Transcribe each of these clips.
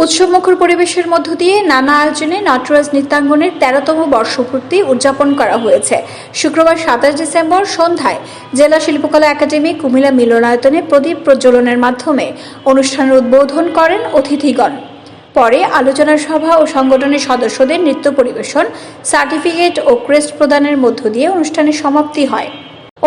উৎসবমুখর পরিবেশের মধ্য দিয়ে নানা আয়োজনে নটরাজ নৃত্যাঙ্গনের তেরোতম বর্ষপূর্তি উদযাপন করা হয়েছে। শুক্রবার সাতাশ ডিসেম্বর সন্ধ্যায় জেলা শিল্পকলা একাডেমি কুমিল্লা মিলনায়তনে প্রদীপ প্রজ্বলনের মাধ্যমে অনুষ্ঠানের উদ্বোধন করেন অতিথিগণ। পরে আলোচনা সভা ও সংগঠনের সদস্যদের নৃত্য পরিবেশন, সার্টিফিকেট ও ক্রেস্ট প্রদানের মধ্য দিয়ে অনুষ্ঠানের সমাপ্তি হয়।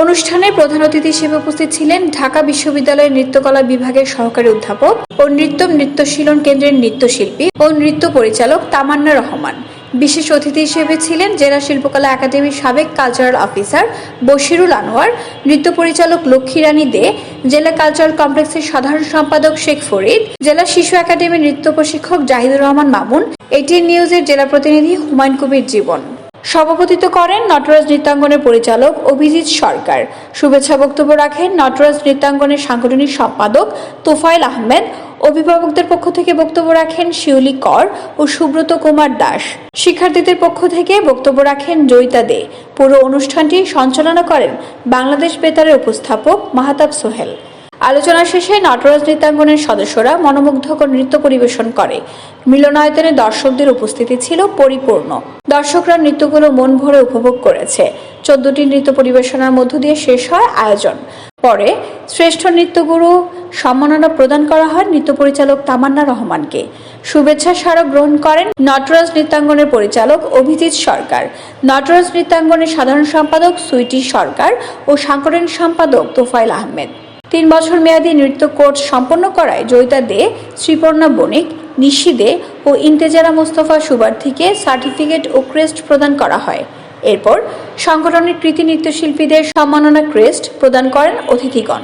অনুষ্ঠানে প্রধান অতিথি হিসেবে উপস্থিত ছিলেন ঢাকা বিশ্ববিদ্যালয়ের নৃত্যকলা বিভাগের সহকারী অধ্যাপক ও নৃত্য নৃত্যশীলন কেন্দ্রের নৃত্যশিল্পী ও নৃত্য পরিচালক তামান্না রহমান। বিশেষ অতিথি হিসেবে ছিলেন জেলা শিল্পকলা একাডেমির সাবেক কালচারাল অফিসার বশিরুল আনোয়ার, নৃত্য পরিচালক লক্ষ্মীরানী দে, জেলা কালচারাল কমপ্লেক্সের সাধারণ সম্পাদক শেখ ফরিদ, জেলা শিশু একাডেমির নৃত্য প্রশিক্ষক জাহিদুর রহমান মামুন, এটিএন নিউজের জেলা প্রতিনিধি হুমায়ুন কবির জীবন। সভাপতিত্ব করেন নটরাজ নৃত্যাঙ্গনের পরিচালক অভিজিৎ সরকার। শুভেচ্ছা বক্তব্য রাখেন নটরাজ নৃত্যাঙ্গনের সাংগঠনিক সম্পাদক তোফায়েল আহমেদ। অভিভাবকদের পক্ষ থেকে বক্তব্য রাখেন শিউলি কর ও সুব্রত কুমার দাস। শিক্ষার্থীদের পক্ষ থেকে বক্তব্য রাখেন জয়িতা দে। পুরো অনুষ্ঠানটি সঞ্চালনা করেন বাংলাদেশ বেতারের উপস্থাপক মাহাতাব সোহেল। আলোচনা শেষে নটরাজ নৃত্যাঙ্গনের সদস্যরা মনোমুগ্ধকর নৃত্য পরিবেশন করে। মিলনায়তনে দর্শকদের উপস্থিতি ছিল পরিপূর্ণ। দর্শকরা নৃত্যগুলো মন ভরে উপভোগ করেছে। চোদ্দটি নৃত্য পরিবেশনার মধ্য দিয়ে শেষ হয় আয়োজন। পরে শ্রেষ্ঠ নৃত্যগুরু সম্মাননা প্রদান করা হয় নৃত্য পরিচালক তামান্না রহমানকে। শুভেচ্ছা স্মারক গ্রহণ করেন নটরাজ নৃত্যাঙ্গনের পরিচালক অভিজিৎ সরকার। নটরাজ নৃত্যাঙ্গনের সাধারণ সম্পাদক সুইটি সরকার ও সাংগঠনিক সম্পাদক তোফাইল আহমেদ। তিন বছর মেয়াদী নৃত্য কোর্স সম্পন্ন করায় জয়িতা দে, শ্রীপর্ণা বণিক, নিশি দে ও ইন্তেজারা মোস্তফা সুবার্থীকে সার্টিফিকেট ও ক্রেস্ট প্রদান করা হয়। এরপর সংগঠনের কৃতি নৃত্যশিল্পীদের সম্মাননা ক্রেস্ট প্রদান করেন অতিথিগণ।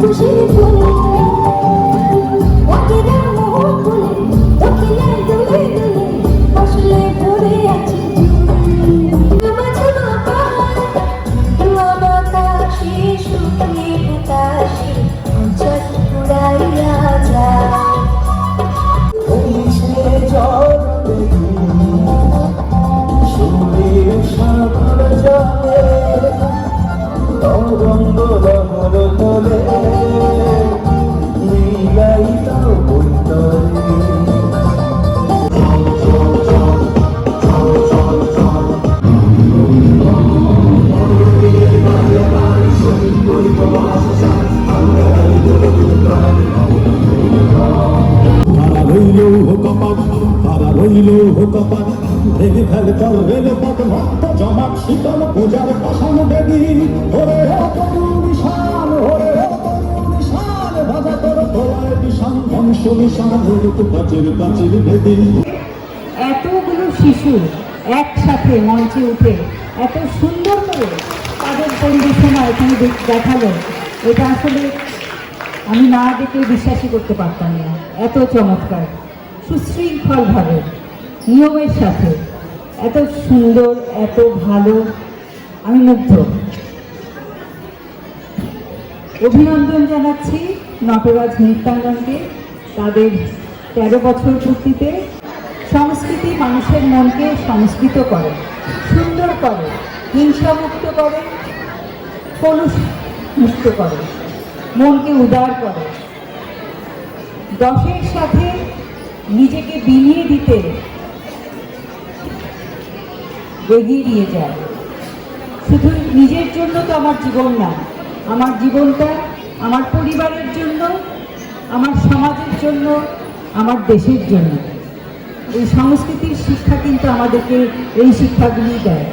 খুশি বঙ্গ বাংলো তোলে লীলাই কপাট ভেঙে ফেলে চল রেল পথ ভক্ত জমাট, শীতল পূজার পাশান দেবী ওরে ও তরুণ শান ওরে ও তরুণ শান বাজা এতগুলো শিশু একসাথে মঞ্চে উঠে এত সুন্দর করে তাদের পরিবেশনা এখানে দেখ- দেখাল। এটা আসলে আমি না দেখে বিশ্বাসই করতে পারতাম না। এত চমৎকার, সুশৃঙ্খলভাবে। নিয়মের সাথে এত সুন্দর, এত ভালো। আমি মুগ্ধ। অভিনন্দন জানাচ্ছি নটরাজ নৃত্যাঙ্গনকে তাদের তেরো বছর পূর্তিতে। সংস্কৃতি মানুষের মনকে সংস্কৃত করে, সুন্দর করে, হিংসামুক্ত করে কলুষ মুক্ত করে, মনকে উদার করে। দশের সাথে নিজেকে বিলিয়ে দিতে এগিয়ে নিয়ে যায়। শুধু নিজের জন্য তো আমার জীবন না, আমার জীবনটা আমার পরিবারের জন্য, আমার সমাজের জন্য, আমার দেশের জন্য। এই সংস্কৃতির শিক্ষা কিন্তু আমাদেরকে এই শিক্ষাগুলি দেয়।